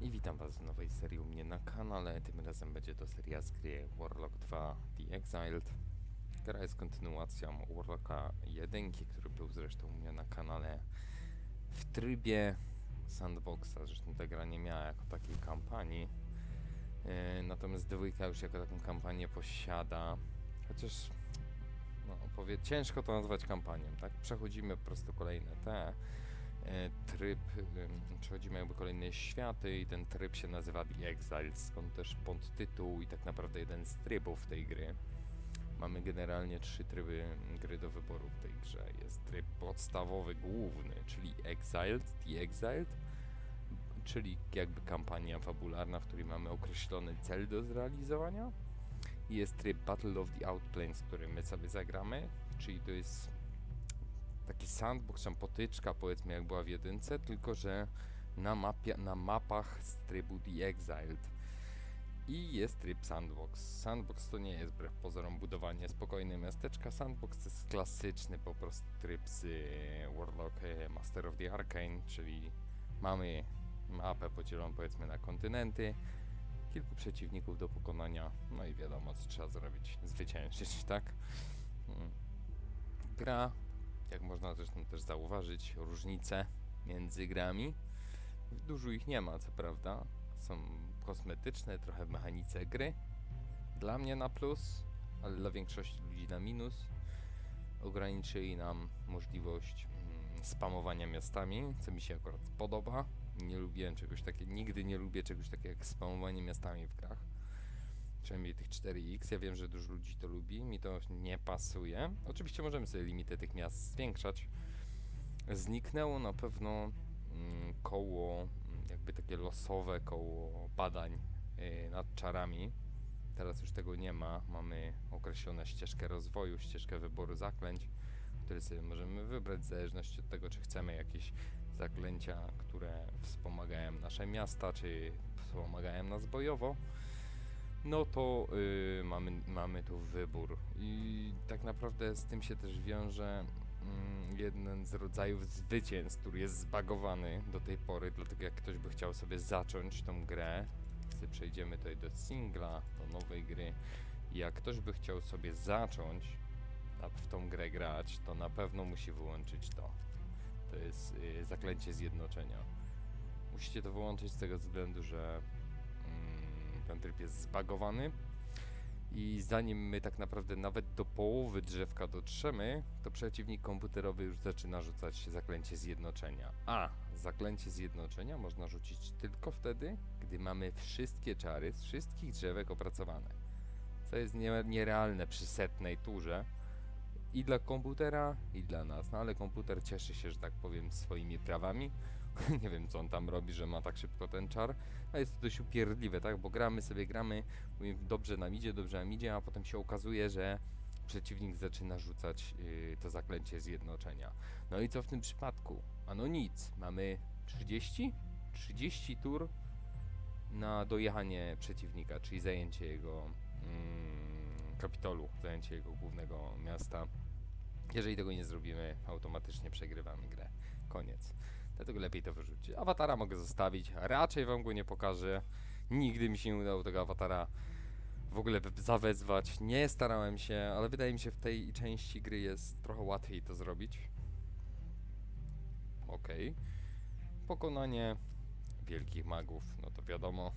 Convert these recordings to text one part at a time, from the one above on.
I witam was w nowej serii u mnie na kanale. Tym razem będzie to seria z gry Warlock 2 The Exiled. Gra jest kontynuacją Warlocka 1, który był zresztą u mnie na kanale w trybie sandboxa. Zresztą ta gra nie miała jako takiej kampanii. E, natomiast dwójka już jako taką kampanię posiada. Chociaż no, ciężko to nazwać kampanią, tak? Przechodzimy po prostu kolejne te tryb, ym, przechodzimy jakby kolejne światy i ten tryb się nazywa The Exile, skąd też podtytuł i tak naprawdę jeden z trybów tej gry. Mamy generalnie trzy tryby gry do wyboru w tej grze. Jest tryb podstawowy, główny, czyli Exiled, The Exiled, czyli jakby kampania fabularna, w której mamy określony cel do zrealizowania. Jest tryb Battle of the Outplanes, który my sobie zagramy, czyli to jest taki sandbox, tam potyczka powiedzmy jak była w jedynce, tylko że na, mapie, na mapach z trybu The Exiled. I jest tryb sandbox. Sandbox to nie jest wbrew pozorom budowanie spokojne miasteczka. Sandbox to jest klasyczny po prostu tryb z e, Warlock e, Master of the Arcane, czyli mamy mapę podzieloną powiedzmy na kontynenty, kilku przeciwników do pokonania, no i wiadomo co trzeba zrobić, zwyciężyć, tak? Mm. Gra jak można zresztą też zauważyć, różnice między grami. Dużo ich nie ma, co prawda. Są kosmetyczne, trochę w mechanice gry. Dla mnie na plus, ale dla większości ludzi na minus. Ograniczyli nam możliwość mm, spamowania miastami, co mi się akurat podoba. Nie lubiłem czegoś takiego, nigdy nie lubię czegoś takiego jak spamowanie miastami w grach przynajmniej tych 4x. Ja wiem, że dużo ludzi to lubi, mi to nie pasuje. Oczywiście możemy sobie limity tych miast zwiększać. Zniknęło na pewno mm, koło, mm, jakby takie losowe koło badań yy, nad czarami. Teraz już tego nie ma. Mamy określoną ścieżkę rozwoju, ścieżkę wyboru zaklęć, które sobie możemy wybrać w zależności od tego, czy chcemy jakieś zaklęcia, które wspomagają nasze miasta, czy wspomagają nas bojowo no to y, mamy, mamy tu wybór. I tak naprawdę z tym się też wiąże mm, jeden z rodzajów zwycięstw, który jest zbagowany do tej pory, dlatego jak ktoś by chciał sobie zacząć tą grę, przejdziemy tutaj do singla, do nowej gry, jak ktoś by chciał sobie zacząć w tą grę grać, to na pewno musi wyłączyć to. To jest y, zaklęcie zjednoczenia. Musicie to wyłączyć z tego względu, że ten tryb jest zbagowany i zanim my tak naprawdę nawet do połowy drzewka dotrzemy, to przeciwnik komputerowy już zaczyna rzucać zaklęcie zjednoczenia. A zaklęcie zjednoczenia można rzucić tylko wtedy, gdy mamy wszystkie czary z wszystkich drzewek opracowane. Co jest nie, nierealne przy setnej turze. I dla komputera, i dla nas. No ale komputer cieszy się, że tak powiem, swoimi prawami. nie wiem, co on tam robi, że ma tak szybko ten czar. A jest to dość upierdliwe, tak? Bo gramy sobie, gramy, mówimy, dobrze nam idzie, dobrze nam idzie, a potem się okazuje, że przeciwnik zaczyna rzucać yy, to zaklęcie zjednoczenia. No i co w tym przypadku? Ano nic. Mamy 30? 30 tur na dojechanie przeciwnika, czyli zajęcie jego mm, kapitolu, zajęcie jego głównego miasta. Jeżeli tego nie zrobimy, automatycznie przegrywamy grę. Koniec. Dlatego lepiej to wyrzucić. Awatara mogę zostawić, raczej wam go nie pokażę. Nigdy mi się nie udało tego awatara w ogóle zawezwać. Nie starałem się, ale wydaje mi się w tej części gry jest trochę łatwiej to zrobić. Okej. Pokonanie wielkich magów, no to wiadomo.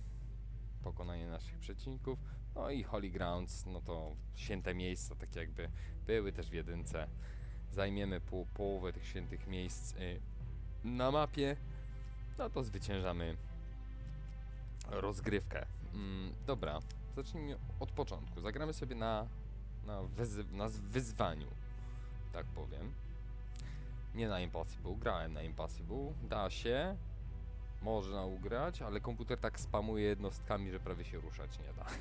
Pokonanie naszych przeciwników. No i Holy Grounds, no to święte miejsca, tak jakby były też w jedynce. Zajmiemy pół, połowę tych świętych miejsc y, na mapie, no to zwyciężamy rozgrywkę. Mm, dobra, zacznijmy od początku. Zagramy sobie na, na, wyzy- na wyzwaniu, tak powiem. Nie na Impossible, grałem na Impossible, da się, można ugrać, ale komputer tak spamuje jednostkami, że prawie się ruszać nie da.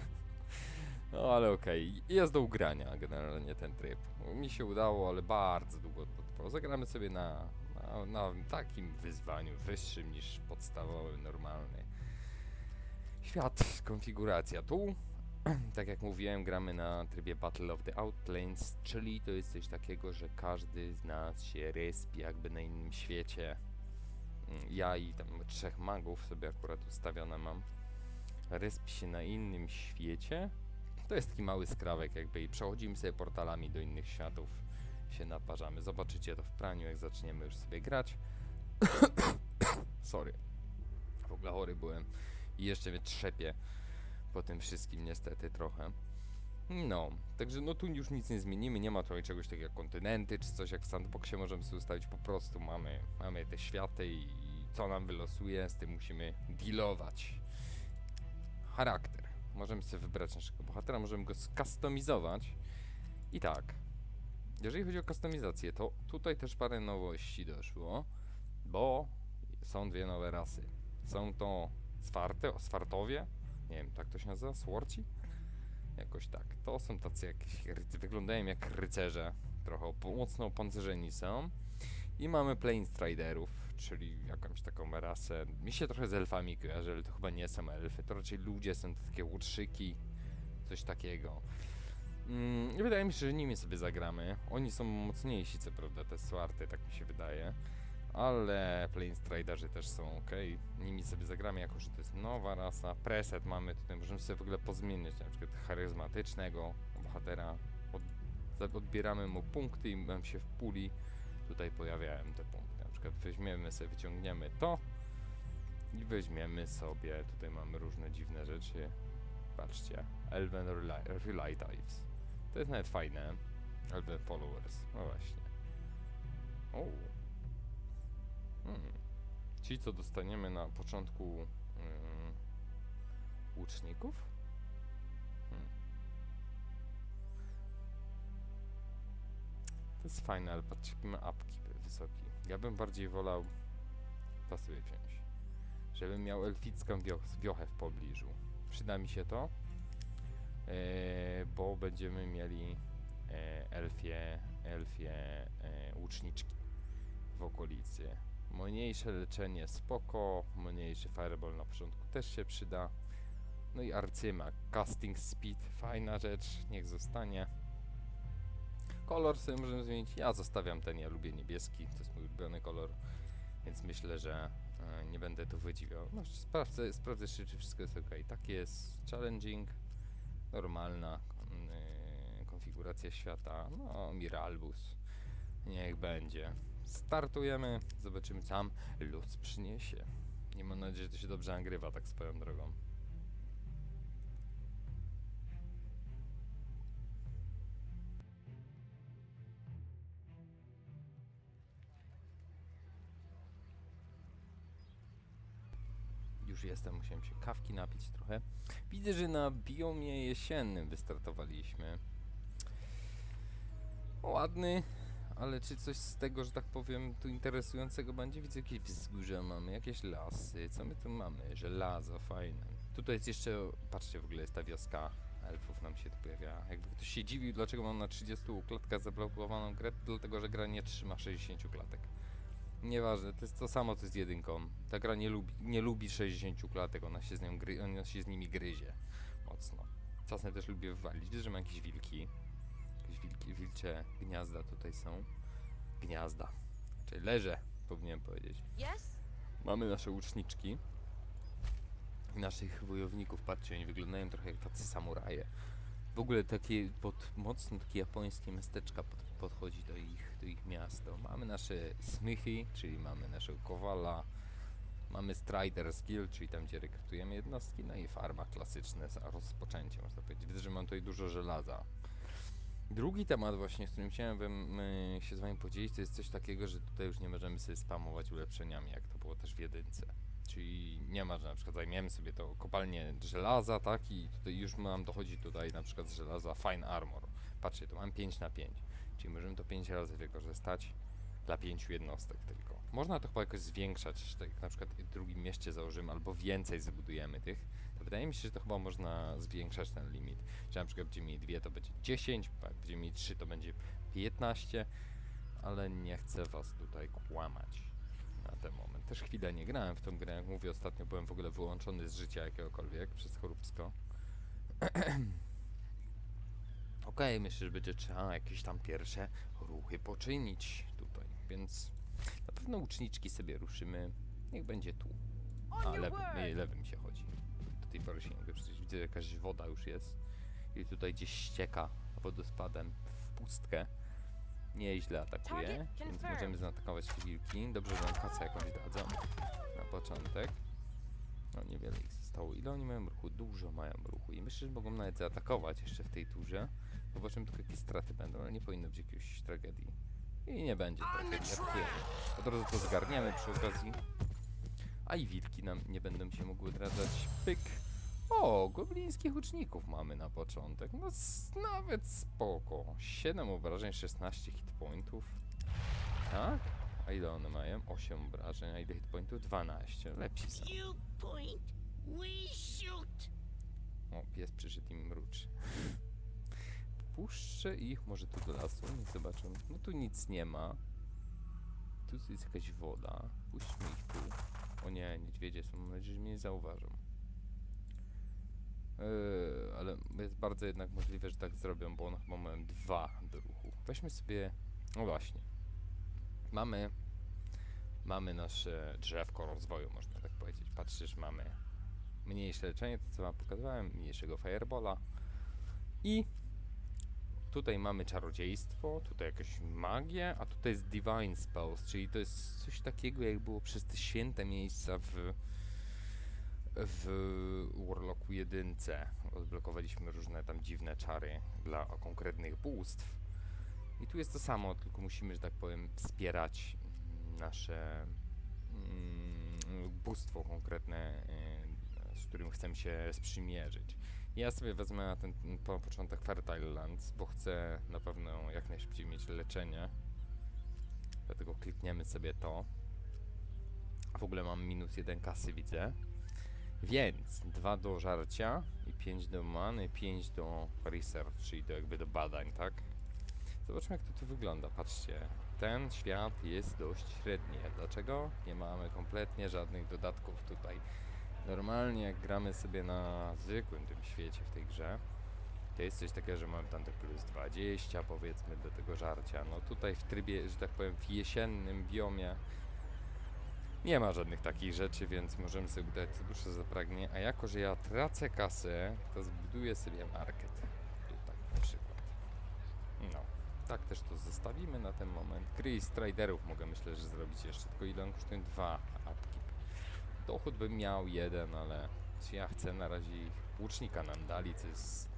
No ale okej, jest do ugrania generalnie ten tryb. Mi się udało, ale bardzo długo to trwało. Zagramy sobie na, na, takim wyzwaniu wyższym niż podstawowy, normalny. Świat, konfiguracja. Tu, tak jak mówiłem, gramy na trybie Battle of the Outplanes, czyli to jest coś takiego, że każdy z nas się respi jakby na innym świecie. mm, ja i tam trzech magów sobie akurat ustawione mam, respi się na innym świecie. To jest taki mały skrawek jakby i przechodzimy sobie portalami do innych światów, się naparzamy. Zobaczycie to w praniu, jak zaczniemy już sobie grać. Sorry. W ogóle chory byłem i jeszcze mnie trzepie po tym wszystkim niestety trochę. No, także no tu już nic nie zmienimy, nie ma tutaj czegoś takiego jak kontynenty czy coś jak w sandboxie możemy sobie ustawić, po prostu mamy, mamy te światy i co nam wylosuje, z tym musimy dealować. Charakter. Możemy sobie wybrać naszego bohatera, możemy go skustomizować i tak. Jeżeli chodzi o kustomizację, to tutaj też parę nowości doszło, bo są dwie nowe rasy. Są to Swarty, Swartowie, nie wiem, tak to się nazywa, Swarci? Jakoś tak. To są tacy jakieś, wyglądają jak rycerze, trochę mocno opancerzeni są. I mamy Planestriderów, czyli jakąś taką rasę. Mi się trochę z elfami kojarzy, ale to chyba nie są elfy, to raczej ludzie, są takie łutrzyki, coś takiego. Mm, wydaje mi się, że nimi sobie zagramy. Oni są mocniejsi, co prawda, te swarty, tak mi się wydaje. Ale Planestriderzy też są ok. Nimi sobie zagramy, jako że to jest nowa rasa. Preset mamy tutaj, możemy sobie w ogóle pozmieniać na przykład charyzmatycznego bohatera. Od, odbieramy mu punkty i nam się w puli tutaj pojawiają te punkty. Na przykład weźmiemy sobie, wyciągniemy to i weźmiemy sobie, tutaj mamy różne dziwne rzeczy. Patrzcie, Elven Relay Types. To jest nawet fajne. Elven Followers, no właśnie. O. Hmm. Ci, co dostaniemy na początku ym, łuczników? Hmm. To jest fajne, ale patrzcie, jakie ma apki wysoki. Ja bym bardziej wolał to sobie wziąć. Żebym miał elficką wioch wiochę w pobliżu. Przyda mi się to, bo będziemy mieli e, elfie, elfie e, łuczniczki w okolicy. Mniejsze leczenie spoko, mniejszy fireball na początku też się przyda. No i arcymak, casting speed, fajna rzecz, niech zostanie. Kolor sobie możemy zmienić, ja zostawiam ten, ja lubię niebieski, to jest mój ulubiony kolor, więc myślę, że e, nie będę tu wydziwiał. No, sprawdzę, sprawdzę jeszcze, czy wszystko jest ok. Tak jest, challenging, normalna mm, konfiguracja świata, no Miralbus, niech będzie. Startujemy, zobaczymy co nam los przyniesie. Nie mam nadzieję, że to się dobrze nagrywa, tak swoją drogą. Już jestem, musiałem się kawki napić trochę. Widzę, że na biomie jesiennym wystartowaliśmy. Ładny, ale czy coś z tego, że tak powiem, tu interesującego będzie? Widzę jakieś wzgórza mamy, jakieś lasy. Co my tu mamy? Żelazo, fajne. Tutaj jest jeszcze, patrzcie, w ogóle jest ta wioska elfów nam się tu pojawia. Jakby ktoś się dziwił, dlaczego mam na 30 klatkach zablokowaną grę, dlatego, że gra nie trzyma 60 klatek. Nieważne, to jest to samo co z jedynką. Ta gra nie lubi, nie lubi 60 klatek, ona się z nią gry, ona się z nimi gryzie mocno. Czasem też lubię wywalić. Widzę, że ma jakieś wilki. Jakieś wilki, wilcze gniazda tutaj są. Gniazda. Czyli leże, powinienem powiedzieć. Yes? Mamy nasze łuczniczki. I naszych wojowników, patrzcie, oni wyglądają trochę jak tacy samuraje. W ogóle takie pod, mocno takie japońskie miasteczka pod, podchodzi do ich, do ich miasta. Mamy nasze smithy, czyli mamy naszego kowala. Mamy Strider Guild, czyli tam gdzie rekrutujemy jednostki, no i farma klasyczne za rozpoczęcie, można powiedzieć. Widzę, że mam tutaj dużo żelaza. Drugi temat właśnie, z którym chciałem y, się z wami podzielić, to jest coś takiego, że tutaj już nie możemy sobie spamować ulepszeniami, jak to było też w jedynce. Czyli nie ma, że na przykład zajmiemy sobie to kopalnię żelaza, tak, i tutaj już nam dochodzi tutaj na przykład z żelaza Fine Armor. Patrzcie, tu mam 5 na 5, czyli możemy to 5 razy wykorzystać dla 5 jednostek tylko. Można to chyba jakoś zwiększać, tak jak na przykład w drugim mieście założymy, albo więcej zbudujemy tych. To wydaje mi się, że to chyba można zwiększać ten limit. Że na przykład będziemy mieli 2 to będzie 10, a jak będziemy mieli 3 to będzie 15, ale nie chcę was tutaj kłamać na ten moment. Też chwilę nie grałem w tą grę, jak mówię, ostatnio byłem w ogóle wyłączony z życia jakiegokolwiek przez choróbsko. Okej, myślę, że będzie trzeba jakieś tam pierwsze ruchy poczynić tutaj, więc na pewno uczniczki sobie ruszymy. Niech będzie tu. A, lewym, nie, lewym się chodzi. Do tej pory się nie mogę przecież widzę, jakaś woda już jest. I tutaj gdzieś ścieka wodospadem w pustkę. Nieźle atakuje, więc możemy zaatakować te wilki. Dobrze, że nam kasę jakąś dadzą na początek. No niewiele ich zostało. Ile oni mają ruchu? Dużo mają ruchu i myślę, że mogą nawet zaatakować jeszcze w tej turze. Zobaczymy tylko jakie straty będą, ale nie powinno być jakiejś tragedii. I nie będzie tragedii. atakujemy. Od razu to zgarniemy przy okazji. A i wilki nam nie będą się mogły odradzać. Pyk. O, goblińskich łuczników mamy na początek. No nawet spoko. 7 obrażeń, 16 hitpointów. Tak? A ile one mają? 8 obrażeń, a ile hitpointów? 12. Lepsi są. O, pies przyszedł i mruczy. Puszczę ich może tu do lasu, niech zobaczą. No tu nic nie ma. Tu jest jakaś woda. Puśćmy ich tu. O nie, niedźwiedzie są, mam nadzieję, że mnie nie zauważą. Eee, ale jest bardzo jednak możliwe, że tak zrobią, bo one chyba mają dwa do ruchu. Weźmy sobie, no właśnie. Mamy, mamy nasze drzewko rozwoju, można tak powiedzieć. Patrzysz, mamy mniejsze leczenie, to co wam pokazywałem, mniejszego firebola i tutaj mamy czarodziejstwo, tutaj jakąś magię, a tutaj jest divine spells, czyli to jest coś takiego jak było przez te święte miejsca w w Warlocku jedynce odblokowaliśmy różne tam dziwne czary dla konkretnych bóstw i tu jest to samo, tylko musimy, że tak powiem, wspierać nasze mm, bóstwo konkretne, y, z którym chcemy się sprzymierzyć. Ja sobie wezmę na ten po początek Fertile Lands, bo chcę na pewno jak najszybciej mieć leczenie. Dlatego klikniemy sobie to. W ogóle mam minus jeden kasy, widzę. Więc 2 do żarcia i 5 do many, 5 do research, czyli do jakby do badań, tak? Zobaczmy jak to tu wygląda. Patrzcie, ten świat jest dość średni. Dlaczego? Nie mamy kompletnie żadnych dodatków tutaj. Normalnie jak gramy sobie na zwykłym tym świecie w tej grze, to jest coś takiego, że mamy tam te plus 20 powiedzmy do tego żarcia. No tutaj w trybie, że tak powiem, w jesiennym biomie nie ma żadnych takich rzeczy, więc możemy sobie dać co dłuższe zapragnie. A jako, że ja tracę kasę, to zbuduję sobie market. Tutaj na przykład. No, tak też to zostawimy na ten moment. Gry striderów mogę myślę, że zrobić jeszcze, tylko ile on kosztuje? Dwa upkeep. Dochód bym miał jeden, ale czy ja chcę na razie ich łucznika nam dali, co jest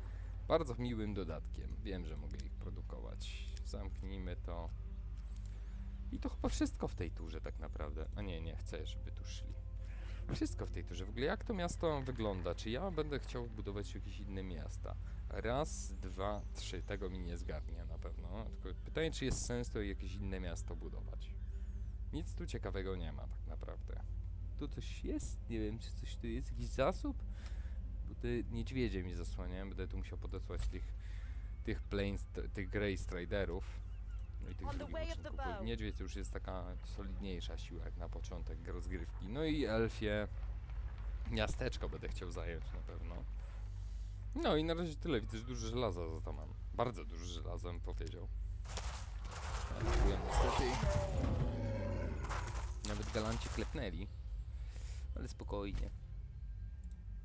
bardzo miłym dodatkiem. Wiem, że mogę ich produkować. Zamknijmy to. I to chyba wszystko w tej turze tak naprawdę. A nie, nie chcę, żeby tu szli. Wszystko w tej turze. W ogóle jak to miasto wygląda? Czy ja będę chciał budować jakieś inne miasta? Raz, dwa, trzy. Tego mi nie zgarnie na pewno. Tylko pytanie, czy jest sens to jakieś inne miasto budować? Nic tu ciekawego nie ma tak naprawdę. Tu coś jest? Nie wiem, czy coś tu jest? Jakiś zasób? Bo te niedźwiedzie mi zasłaniają. Będę tu musiał podesłać tych, tych plains, tych grey striderów. No i tych On the drugich way of the łuczników, bo bow. Niedźwiedź już jest taka solidniejsza siła jak na początek rozgrywki. No i elfie miasteczko będę chciał zająć na pewno. No i na razie tyle. Widzę, że dużo żelaza za to mam. Bardzo dużo żelaza bym powiedział. Atakują niestety. Nawet galanci klepnęli. Ale spokojnie.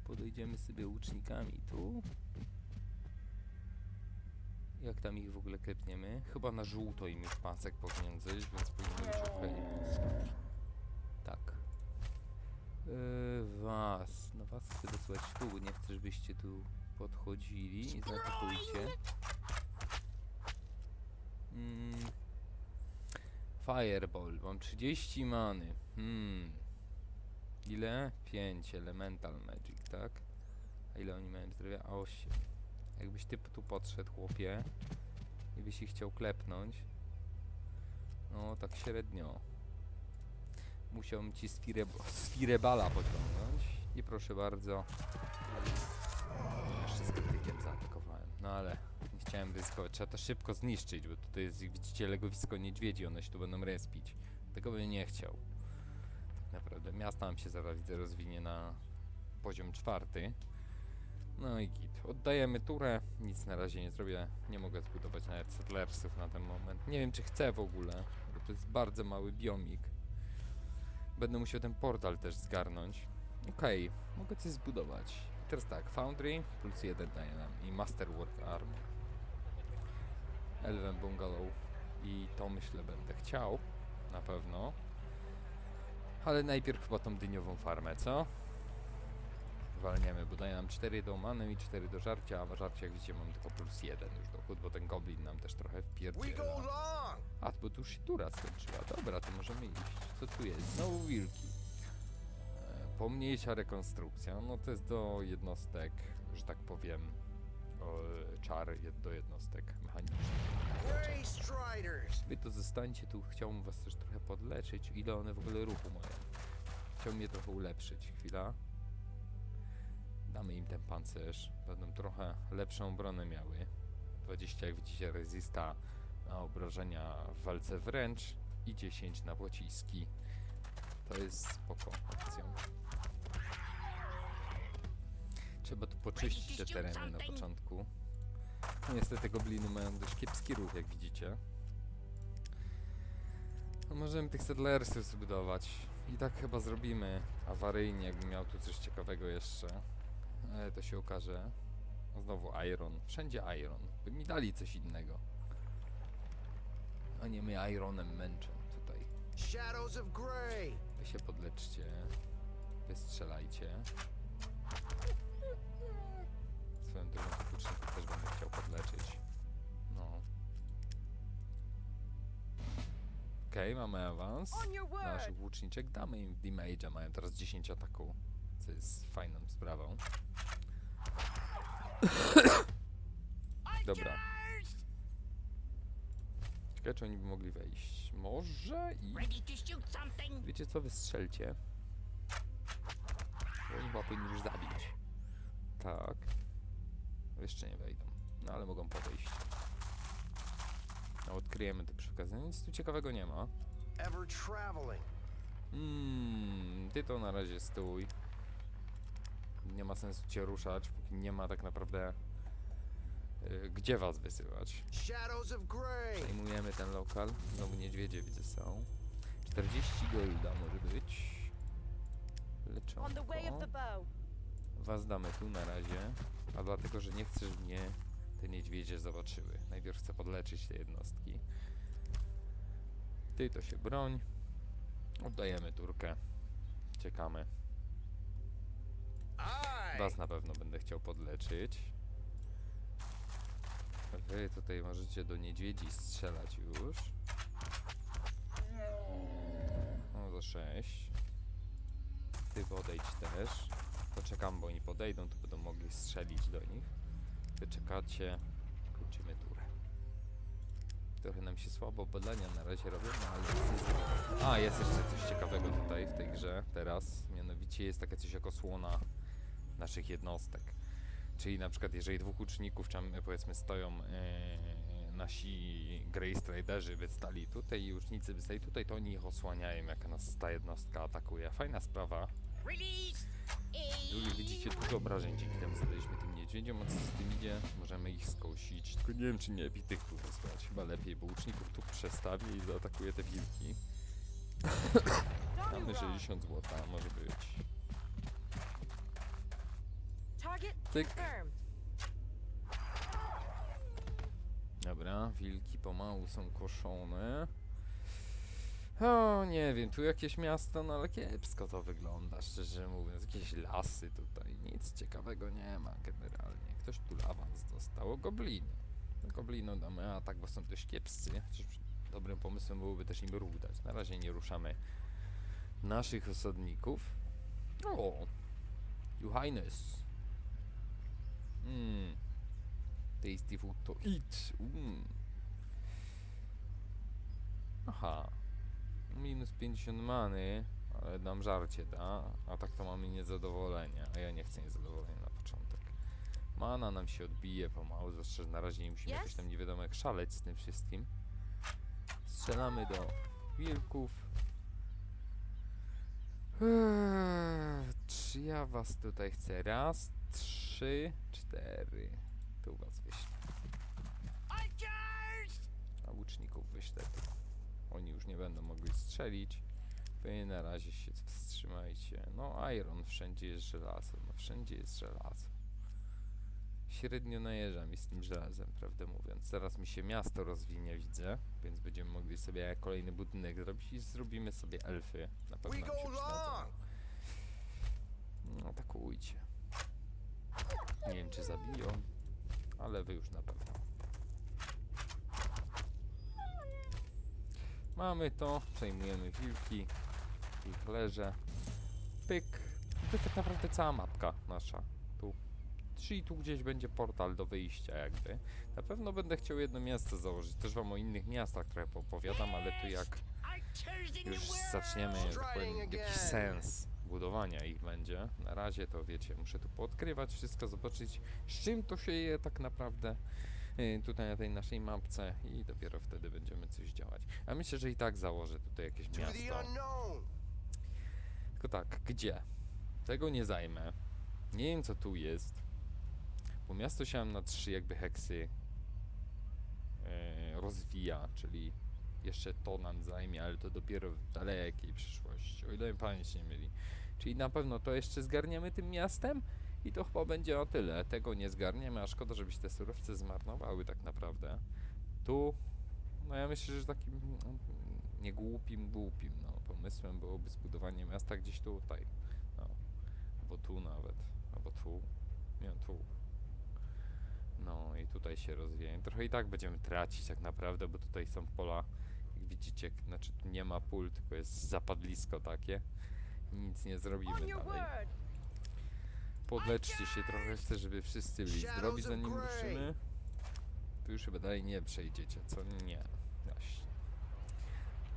Podejdziemy sobie łucznikami tu. Jak tam ich w ogóle klepniemy? Chyba na żółto im już pasek powinien zejść, więc powinien być ok. Tak. Yy, was. No was chcę dosłać tu. Nie chcę, żebyście tu podchodzili i zaatakujcie. Mm. Fireball. Mam 30 many. Hmm. Ile? 5. Elemental Magic, tak? A ile oni mają zdrowia? A 8. Jakbyś ty tu podszedł, chłopie, i byś ich chciał klepnąć, no tak średnio. Musiałbym ci z, fireb- z firebala pociągnąć. I proszę bardzo. Jeszcze z krytykiem zaatakowałem. No ale nie chciałem ryzykować. Trzeba to szybko zniszczyć, bo tutaj jest, widzicie, legowisko niedźwiedzi. One się tu będą respić. Tego bym nie chciał. Tak naprawdę. Miasta nam się zaraz widzę rozwinie na poziom czwarty. No i git. Oddajemy turę. Nic na razie nie zrobię. Nie mogę zbudować nawet settlersów na ten moment. Nie wiem, czy chcę w ogóle, bo to jest bardzo mały biomik. Będę musiał ten portal też zgarnąć. Okej, mogę coś zbudować. Teraz tak, Foundry plus jeden daje nam i Masterwork Armor. Elven Bungalow i to myślę będę chciał, na pewno. Ale najpierw chyba tą dyniową farmę, co? Walniemy, bo daje nam 4 do many i 4 do żarcia, a żarcia jak widzicie mam tylko plus 1 już dochód, bo ten goblin nam też trochę wpierdziela. A, bo tu już się tura skończyła. Dobra, to możemy iść. Co tu jest? Znowu wilki. E, pomniejsza rekonstrukcja. No to jest do jednostek, że tak powiem, o, czar do jednostek mechanicznych. Wy to zostańcie tu, chciałbym was też trochę podleczyć. Ile one w ogóle ruchu mają? Chciałbym je trochę ulepszyć. Chwila. Damy im ten pancerz. Będą trochę lepszą obronę miały. 20 jak widzicie rezista na obrażenia w walce wręcz i 10 na pociski. To jest spoko opcją. Trzeba tu poczyścić te tereny na początku. No Niestety gobliny mają dość kiepski ruch, jak widzicie. No możemy tych settlersów zbudować. I tak chyba zrobimy awaryjnie, jakbym miał tu coś ciekawego jeszcze. Ale to się okaże. No znowu Iron. Wszędzie Iron. By mi dali coś innego. A nie my Ironem męczą tutaj. Shadows of Grey! Wy się podleczcie. Wystrzelajcie. Swoją drogą tych łuczników też będę chciał podleczyć. No. Okej, mamy awans. Naszych łuczniczek damy im damage'a, mają teraz 10 ataku, co jest fajną sprawą. Dobra. Ciekawe, czy oni by mogli wejść. Może i... Wiecie co, wystrzelcie. Bo Oni chyba powinni już zabić. Tak. Jeszcze nie wejdą. No ale mogą podejść. No, odkryjemy to przy okazji. Nic tu ciekawego nie ma. Mmm, ty to na razie stój. Nie ma sensu cię ruszać, póki nie ma tak naprawdę y, gdzie was wysyłać. Shadows of Grey! Zajmujemy ten lokal. Znowu niedźwiedzie widzę są. 40 golda może być. On the way of Leczonko. bow. Was damy tu na razie. A dlatego, że nie chcę, żeby mnie te niedźwiedzie zobaczyły. Najpierw chcę podleczyć te jednostki. Ty to się broń. Oddajemy turkę. Ciekamy. Was na pewno będę chciał podleczyć. Wy tutaj możecie do niedźwiedzi strzelać już. No za 6. Ty podejdź też. Poczekam, bo oni podejdą, to będą mogli strzelić do nich. Wy czekacie. Kończymy turę. Trochę nam się słabo badania na razie robią, no ale... A, jest jeszcze coś ciekawego tutaj w tej grze teraz. Mianowicie jest takie coś jak osłona naszych jednostek. Czyli na przykład jeżeli dwóch uczniów, tam powiedzmy stoją e, nasi Grey Striderzy wystali tutaj i łucznicy wystali tutaj, to oni ich osłaniają jak nas ta jednostka atakuje. Fajna sprawa. Tu widzicie dużo obrażeń dzięki temu zadaliśmy tym niedźwiedziom, a co z tym idzie? Możemy ich skosić. Tylko nie wiem czy nie epitych tu wysłać. Chyba lepiej, bo łuczników tu przestawię i zaatakuje te wilki. Mamy you wrong. 60 zł, może być. Confirmed. Dobra, wilki pomału są koszone. O, nie wiem, tu jakieś miasto, no ale kiepsko to wygląda, szczerze mówiąc. Jakieś lasy tutaj, nic ciekawego nie ma generalnie. Ktoś tu awans dostał, gobliny. Goblino damy atak, bo są dość kiepscy, chociaż dobrym pomysłem byłoby też im ruch dać. Na razie nie ruszamy naszych osadników. O, Your Highness. Hmm. Tasty food to eat. Mm. Aha. Minus 50 many, ale dam żarcie, da? A tak to mamy niezadowolenie, a ja nie chcę niezadowolenia na początek. Mana nam się odbije pomału, zwłaszcza, że na razie nie musimy jakoś tam nie wiadomo jak szaleć z tym wszystkim. Strzelamy do wilków. Eee, Czy ja was tutaj chcę? Raz, trzy, cztery. Tu was wyślę. A łuczników wyślę tu. Oni już nie będą mogli strzelić. Wy na razie się wstrzymajcie. No iron, wszędzie jest żelazo. No wszędzie jest żelazo. Średnio najeżdża mi z tym żelazem, prawdę mówiąc. Zaraz mi się miasto rozwinie, widzę, więc będziemy mogli sobie kolejny budynek zrobić i zrobimy sobie elfy. Na pewno się przydadzą. No atakujcie. Nie wiem czy zabiją, ale wy już na pewno. Mamy to, przejmujemy wilki, ich leże. Pyk. To jest tak naprawdę cała mapka nasza. Tu. Czyli tu gdzieś będzie portal do wyjścia jakby. Na pewno będę chciał jedno miasto założyć. Też wam o innych miastach trochę opowiadam, ale tu jak już zaczniemy tak powiem, jakiś sens budowania ich będzie. Na razie to wiecie, muszę tu poodkrywać wszystko, zobaczyć z czym to się je tak naprawdę y, tutaj na tej naszej mapce i dopiero wtedy będziemy coś działać. A myślę, że i tak założę tutaj jakieś miasto. Tylko tak, gdzie? Tego nie zajmę. Nie wiem co tu jest. Bo miasto się na trzy jakby heksy e, rozwija, czyli jeszcze to nam zajmie, ale to dopiero w dalekiej przyszłości, o ile pamięć nie myli. Czyli na pewno to jeszcze zgarniemy tym miastem i to chyba będzie o tyle. Tego nie zgarniemy, a szkoda, żeby się te surowce zmarnowały tak naprawdę. Tu, no ja myślę, że takim mm, nie głupim, głupim, no pomysłem byłoby zbudowanie miasta gdzieś tutaj. No, albo tu nawet, albo tu, nie tu. No i tutaj się rozwieje. Trochę i tak będziemy tracić tak naprawdę, bo tutaj są pola, widzicie, znaczy tu nie ma pól, tylko jest zapadlisko takie. Nic nie zrobimy dalej. Podleczcie się trochę, chcę, żeby wszyscy byli zdrowi zanim ruszymy. Tu już chyba dalej nie przejdziecie, co? Nie. Właśnie.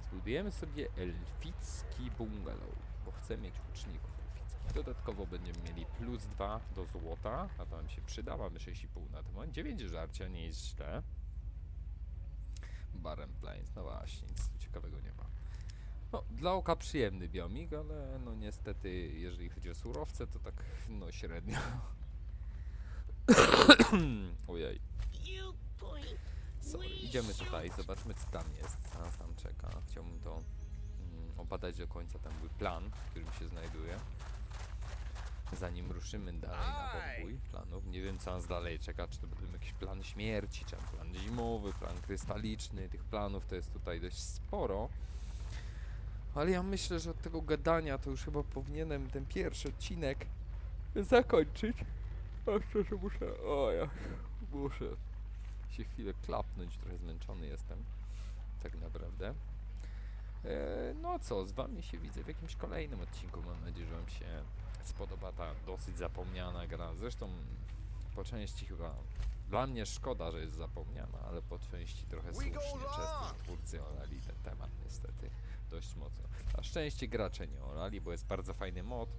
Zbudujemy sobie elficki bungalow, bo chcę mieć łuczników elfickich. Dodatkowo będziemy mieli plus 2 do złota, a to nam się przyda, mamy 6,5 na moment. 9 żarcia, nie jest źle. Barren Plains, no właśnie, nic tu ciekawego nie ma. No, dla oka przyjemny biomik, ale no niestety, jeżeli chodzi o surowce, to tak no średnio. Ojej. Sorry, idziemy tutaj, zobaczmy co tam jest, co nas tam czeka. Chciałbym to mm, obadać do końca, ten mój plan, w którym się znajduję. Zanim ruszymy dalej na podbój planów, nie wiem co nas dalej czeka, czy to będą jakieś plany śmierci, czy plan zimowy, plan krystaliczny, tych planów to jest tutaj dość sporo. Ale ja myślę, że od tego gadania to już chyba powinienem ten pierwszy odcinek zakończyć. A szczerze muszę, o ja, muszę się chwilę klapnąć, trochę zmęczony jestem, tak naprawdę. E, no co, z wami się widzę w jakimś kolejnym odcinku, mam nadzieję, że wam się spodoba ta dosyć zapomniana gra. Zresztą po części chyba dla mnie szkoda, że jest zapomniana, ale po części trochę słusznie, często, twórcy olali ten temat niestety dość mocno. Na szczęście gracze nie olali, bo jest bardzo fajny mod.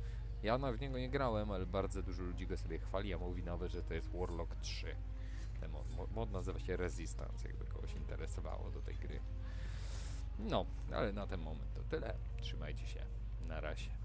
Ja na w niego nie grałem, ale bardzo dużo ludzi go sobie chwali, a mówi nawet, że to jest Warlock 3. Ten mod, mo- mod nazywa się Resistance, jakby kogoś interesowało do tej gry. No, ale na ten moment to tyle. Trzymajcie się. Na razie.